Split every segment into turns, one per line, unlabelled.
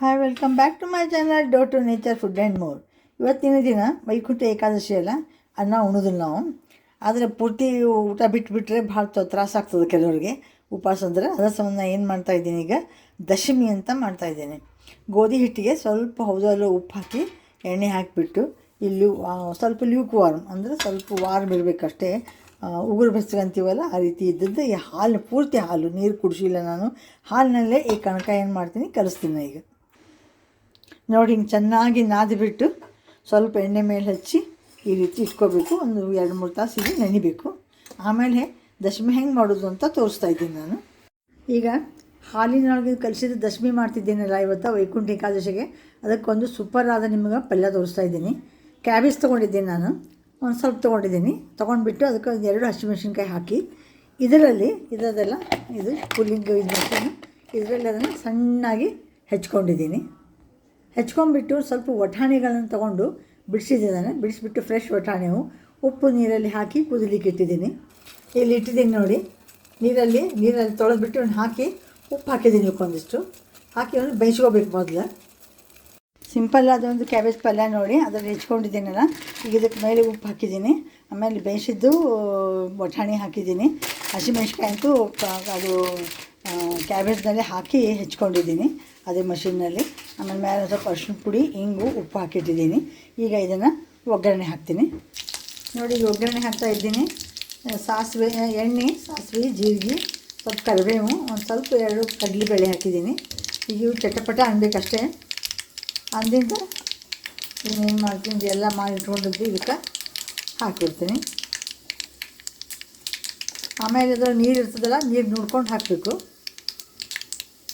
Hi welcome back to my channel dough to nature food and more ಇವತ್ತಿನ ದಿನ ವೈಕುಂಠ ಏಕಾದಶಿ ಅಲ್ಲ? ಅನ್ನ ಉಣೋದಿಲ್ಲ ನಾವು. ಆದರೆ ಪೂರ್ತಿ ಊಟ ಬಿಟ್ಟುಬಿಟ್ರೆ ಭಾಳ ತ್ರಾಸ ಆಗ್ತದೆ ಕೆಲವರಿಗೆ. ಉಪವಾಸ ಅಂದರೆ ಅದರ ಸಂಬಂಧ ಏನು ಮಾಡ್ತಾ ಇದ್ದೀನಿ ಈಗ? ದಶಮಿ ಅಂತ ಮಾಡ್ತಾ ಇದ್ದೀನಿ. ಗೋಧಿ ಹಿಟ್ಟಿಗೆ ಸ್ವಲ್ಪ ಹೌದಲ್ಲೂ ಉಪ್ಪು ಹಾಕಿ ಎಣ್ಣೆ ಹಾಕಿಬಿಟ್ಟು ಇಲ್ಲಿ ಸ್ವಲ್ಪ ಲ್ಯೂಕ್ ವಾರ್ಮ್ ಅಂದರೆ ಸ್ವಲ್ಪ ವಾರ್ಮ್ ಇರಬೇಕಷ್ಟೇ ಉಗುರು ಬೆಸ್ಗಂತೀವಲ್ಲ ಆ ರೀತಿ ಇದ್ದದ್ದು ಈ ಹಾಲು, ಪೂರ್ತಿ ಹಾಲು, ನೀರು ಕುಡಿಸಿಲ್ಲ ನಾನು. ಹಾಲಿನಲ್ಲೇ ಈ ಕಣಕ ಏನು ಮಾಡ್ತೀನಿ, ಕಲಿಸ್ತೀನಿ ಈಗ. ನೋಡಿ ಹಿಂಗೆ ಚೆನ್ನಾಗಿ ನಾದಿಬಿಟ್ಟು ಸ್ವಲ್ಪ ಎಣ್ಣೆ ಮೇಲೆ ಹಚ್ಚಿ ಈ ರೀತಿ ಇಟ್ಕೋಬೇಕು. ಒಂದು ಎರಡು ಮೂರು ತಾಸು ಇದು ನೆನಿಬೇಕು. ಆಮೇಲೆ ದಶಮಿ ಹೆಂಗೆ ಮಾಡೋದು ಅಂತ ತೋರಿಸ್ತಾ ಇದ್ದೀನಿ ನಾನು. ಈಗ ಹಾಲಿನೊಳಗೆ ಕಲಿಸಿದ ದಶಮಿ ಮಾಡ್ತಿದ್ದೀನಲ್ಲ ಇವತ್ತು ವೈಕುಂಠ ಏಕಾದಶಿಗೆ, ಅದಕ್ಕೊಂದು ಸೂಪರ್ ಆದ ನಿಮಗೆ ಪಲ್ಯ ತೋರಿಸ್ತಾ ಇದ್ದೀನಿ. ಕ್ಯಾಬೇಜ್ ತೊಗೊಂಡಿದ್ದೀನಿ ನಾನು. ಒಂದು ಸ್ವಲ್ಪ ತೊಗೊಂಡಿದ್ದೀನಿ. ತೊಗೊಂಡ್ಬಿಟ್ಟು ಅದಕ್ಕೆ ಒಂದು ಎರಡು ಹಸಿಮೆಣ್ಸಿನ್ಕಾಯಿ ಹಾಕಿ, ಇದರಲ್ಲಿ ಇದರದೆಲ್ಲ ಇದು ಪುಲ್ಲಿಂಗ್ ಇದು ಮಾಡ್ತೀನಿ. ಇದರಲ್ಲಿ ಅದನ್ನು ಸಣ್ಣಾಗಿ ಹೆಚ್ಕೊಂಡಿದ್ದೀನಿ. ಹೆಚ್ಕೊಂಡ್ಬಿಟ್ಟು ಸ್ವಲ್ಪ ವಟಾಣಿಗಳನ್ನು ತಗೊಂಡು ಬಿಡಿಸಿದ್ದಾನೆ ಬಿಡಿಸಿಬಿಟ್ಟು ಫ್ರೆಶ್ ವಟಾಣಿವು ಉಪ್ಪು ನೀರಲ್ಲಿ ಹಾಕಿ ಕುದಲಿಕ್ಕೆ ಇಟ್ಟಿದ್ದೀನಿ. ಇಲ್ಲಿ ಇಟ್ಟಿದ್ದೀನಿ ನೋಡಿ. ನೀರಲ್ಲಿ ನೀರಲ್ಲಿ ತೊಳೆದ್ಬಿಟ್ಟು ಬಿಟ್ಟು ಹಾಕಿ ಉಪ್ಪು ಹಾಕಿದ್ದೀನಿ ಒಂದಿಷ್ಟು ಹಾಕಿ ಅವನು ಬೇಯಿಸ್ಕೋಬೇಕು ಮೊದಲು. ಸಿಂಪಲ್ ಒಂದು ಕ್ಯಾಬೇಜ್ ಪಲ್ಯ ನೋಡಿ. ಅದರಲ್ಲಿ ಹೆಚ್ಕೊಂಡಿದ್ದೀನಲ್ಲ. ಈಗ ಇದಕ್ಕೆ ಮೇಲೆ ಉಪ್ಪು ಹಾಕಿದ್ದೀನಿ. ಆಮೇಲೆ ಬೇಯಿಸಿದ್ದು ಬಟಾಣಿ ಹಾಕಿದ್ದೀನಿ. ಹಸಿಮೆಣ್ಸಿಕಾಯಿ ಅಂತೂ ಅದು ಕ್ಯಾಬೇಜ್ನಲ್ಲೇ ಹಾಕಿ ಹೆಚ್ಕೊಂಡಿದ್ದೀನಿ, ಅದೇ ಮಷಿನ್ನಲ್ಲಿ ಆಮೇಲೆ ಮೇಲೆ ಸ್ವಲ್ಪ ಅರಿಶಿನ ಪುಡಿ, ಇಂಗು, ಉಪ್ಪು ಹಾಕಿಟ್ಟಿದ್ದೀನಿ. ಈಗ ಇದನ್ನು ಒಗ್ಗರಣೆ ಹಾಕ್ತೀನಿ. ನೋಡಿ ಒಗ್ಗರಣೆ ಹಾಕ್ತಾ ಇದ್ದೀನಿ. ಸಾಸಿವೆ ಎಣ್ಣೆ, ಸಾಸಿವೆ, ಜೀರಿಗೆ, ಸ್ವಲ್ಪ ಕರಿಬೇವು, ಒಂದು ಸ್ವಲ್ಪ ಎರಡು ಕಡಲೆಬೇಳೆ ಹಾಕಿದ್ದೀನಿ. ಈಗ ಇವು ಚಟಪಟ ಅನ್ಬೇಕಷ್ಟೇ. ಅಂದಿಂದ ಇನ್ನೇನು ಮಾಡ್ತೀನಿ ಎಲ್ಲ ಮಾಡಿ ಇಟ್ಕೊಂಡಿದ್ದು ಇದಕ್ಕೆ ಹಾಕಿರ್ತೀನಿ. ಆಮೇಲೆ ಅದ್ರ ನೀರು ಇರ್ತದಲ್ಲ, ನೀರು ನೋಡ್ಕೊಂಡು ಹಾಕಬೇಕು.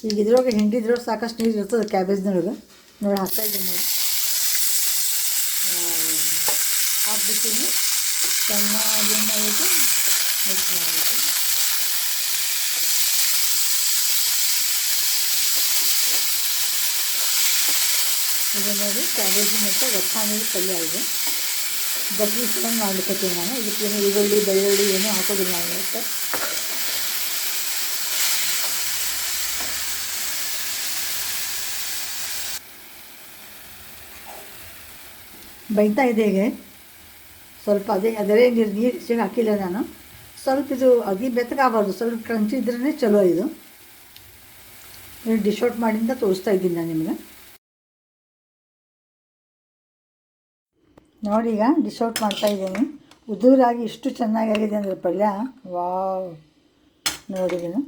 ಈಗ ಇದ್ರೊಳಗೆ ಹಿಂಡಿದ್ರೊಳಗೆ ಸಾಕಷ್ಟು ನೀರು ಇರ್ತದೆ ಕ್ಯಾಬೇಜ್ನೊಳಗೆ ನೋಡಿ ಹಾಕ್ತಾ ಇದ್ದೀನಿ ನೋಡಿ. ಹಾಕ್ಬಿಟ್ಟಿನಿ ಚೆನ್ನಾಗಿ ಏನು ಮಾಡಬೇಕು ಮಿಕ್ಸ್ ಮಾಡಬೇಕು ಇದು ನೋಡಿ ಕ್ಯಾಬೇಜ್ ಮತ್ತು ಒತ್ತಾಣಿ ಪಲ್ಯ ಇದೆ. ಬಟ್ಲಿಸ್ಕೊಂಡು ಮಾಡ್ಲಿಕ್ಕೆ ನಾನು. ಇದಕ್ಕೇನು ಈರುಳ್ಳಿ, ಬೆಳ್ಳುಳ್ಳಿ ಏನೂ ಹಾಕೋದಿಲ್ಲ ನಾನು ಬೈತಾ ಇದೆ ಈಗ ಸ್ವಲ್ಪ ಅದೇ ಅದರೇ ನೀರು ನೀರು ಹೆಚ್ಚಿಗೆ ಹಾಕಿಲ್ಲ ನಾನು. ಸ್ವಲ್ಪ ಇದು ಅಗಿ ಬೆತ್ತಗಾಗಬಾರ್ದು. ಸ್ವಲ್ಪ ಕ್ರಂಚಿ ಇದ್ರೇ ಚಲೋ ಇದು. ಡಿಶ್ ಔಟ್ ಮಾಡಿಂದ ತೋರಿಸ್ತಾ ಇದ್ದೀನಿ ನಾನು ನಿಮಗೆ. ನೋಡಿ ಈಗ ಡಿಶ್ ಔಟ್ ಮಾಡ್ತಾ ಇದ್ದೀನಿ. ಉದುರಾಗಿ ಇಷ್ಟು ಚೆನ್ನಾಗಾಗಿದೆ ಅಂದರೆ ಪಲ್ಯ. ವಾವ್. ನೋಡಿದ್ದೀನಿ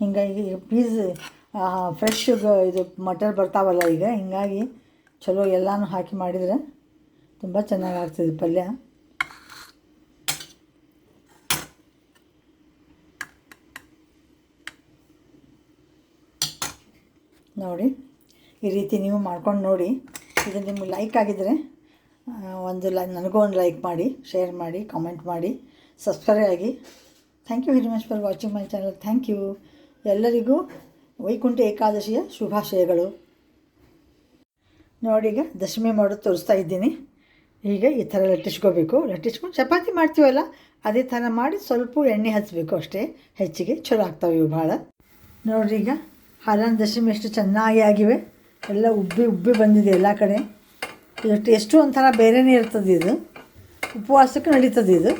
ಹಿಂಗಾಗಿ ಪೀಸ್ ಫ್ರೆಶ್ ಇದು ಮಟರ್ ಬರ್ತಾವಲ್ಲ ಈಗ, ಹಿಂಗಾಗಿ ಚಲೋ ಎಲ್ಲನೂ ಹಾಕಿ ಮಾಡಿದರೆ ತುಂಬ ಚೆನ್ನಾಗಿ ಆಗ್ತದೆ ಪಲ್ಯ. ನೋಡಿ, ಈ ರೀತಿ ನೀವು ಮಾಡ್ಕೊಂಡು ನೋಡಿ. ಇದು ನಿಮ್ಗೆ ಲೈಕ್ ಆಗಿದ್ದರೆ ಒಂದು ಲೈ ನನಗೂ ಒಂದು ಲೈಕ್ ಮಾಡಿ ಶೇರ್ ಮಾಡಿ ಕಾಮೆಂಟ್ ಮಾಡಿ ಸಬ್ಸ್ಕ್ರೈಬ್ ಆಗಿ. Thank you very much for watching my channel thank you ಎಲ್ಲರಿಗೂ ವೈಕುಂಠ ಏಕಾದಶಿಯ ಶುಭಾಶಯಗಳು. ನೋಡಿ ಈಗ ದಶಮಿ ಮಾಡೋದು ತೋರಿಸ್ತಾ ಇದ್ದೀನಿ. ಈಗ ಈ ಥರ ಲಟ್ಟಿಸ್ಕೋಬೇಕು. ಲಟ್ಟಿಸ್ಕೊಂಡು ಚಪಾತಿ ಮಾಡ್ತೀವಲ್ಲ, ಅದೇ ಥರ ಮಾಡಿ ಸ್ವಲ್ಪ ಎಣ್ಣೆ ಹಚ್ಚಬೇಕು ಅಷ್ಟೇ. ಹೆಚ್ಚಿಗೆ ಚಲೋ ಆಗ್ತಾವೆ ಇವು ಭಾಳ. ನೋಡ್ರಿ ಈಗ ಹಾಲನ ದಶಮಿ ಎಷ್ಟು ಚೆನ್ನಾಗಿ ಆಗಿವೆ. ಎಲ್ಲ ಉಬ್ಬಿ ಉಬ್ಬಿ ಬಂದಿದೆ ಎಲ್ಲ ಕಡೆ. ಎಷ್ಟು ಎಷ್ಟು ಒಂಥರ ಬೇರೆನೇ ಇರ್ತದೆ ಇದು. ಉಪವಾಸಕ್ಕೆ ನಡೀತದೆ ಇದು.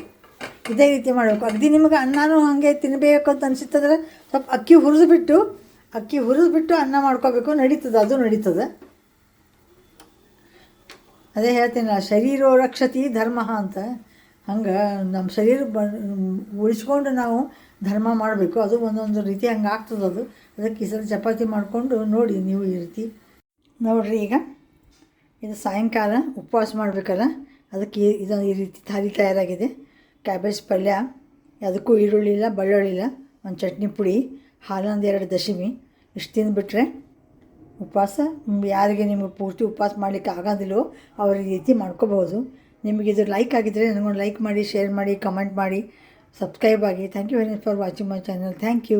ಇದೇ ರೀತಿ ಮಾಡಬೇಕು. ಅಗದಿ ನಿಮಗೆ ಅನ್ನನೂ ಹಾಗೆ ತಿನ್ನಬೇಕು ಅಂತ ಅನಿಸುತ್ತಂದ್ರೆ ಸ್ವಲ್ಪ ಅಕ್ಕಿ ಹುರಿದು ಬಿಟ್ಟು ಅಕ್ಕಿ ಹುರಿದು ಬಿಟ್ಟು ಅನ್ನ ಮಾಡ್ಕೋಬೇಕು. ನಡೀತದೆ, ಅದು ನಡೀತದೆ. ಅದೇ ಹೇಳ್ತೀನಲ್ಲ ಶರೀರೋ ರಕ್ಷತಿ ಧರ್ಮ ಅಂತ. ಹಂಗೆ ನಮ್ಮ ಶರೀರ ಬ, ಉಳಿಸ್ಕೊಂಡು ನಾವು ಧರ್ಮ ಮಾಡಬೇಕು. ಅದು ಒಂದೊಂದು ರೀತಿ ಹಂಗೆ ಆಗ್ತದೆ ಅದು. ಅದಕ್ಕೆ ಈ ಸಲ ಚಪಾತಿ ಮಾಡಿಕೊಂಡು ನೋಡಿ ನೀವು ಈ ರೀತಿ ನೋಡಿರಿ ಈಗ. ಇದು ಸಾಯಂಕಾಲ ಉಪವಾಸ ಮಾಡಬೇಕಲ್ಲ, ಅದಕ್ಕೆ ಇದು ಈ ರೀತಿ ಥಾಲಿ ತಯಾರಾಗಿದೆ. ಕ್ಯಾಬೇಜ್ ಪಲ್ಯ ಅದಕ್ಕೂ ಈರುಳ್ಳಿ ಇಲ್ಲ ಬೆಳ್ಳುಳ್ಳಿ ಇಲ್ಲ, ಒಂದು ಚಟ್ನಿ ಪುಡಿ, ಹಾಲೊಂದು ಎರಡು ದಶಮಿ. ಇಷ್ಟು ತಿಂದುಬಿಟ್ರೆ ಉಪವಾಸ ಯಾರಿಗೆ ನಿಮಗೆ ಪೂರ್ತಿ ಉಪವಾಸ ಮಾಡಲಿಕ್ಕೆ ಆಗೋದಿಲ್ಲೋ ಅವ್ರ ರೀತಿ ಮಾಡ್ಕೋಬೋದು. ನಿಮಗೆ ಇದು ಲೈಕ್ ಆಗಿದ್ದರೆ ನನಗೊಂದು ಲೈಕ್ ಮಾಡಿ, ಶೇರ್ ಮಾಡಿ, ಕಮೆಂಟ್ ಮಾಡಿ, ಸಬ್ಸ್ಕ್ರೈಬ್ ಆಗಿ. Thank you very much for watching my channel thank you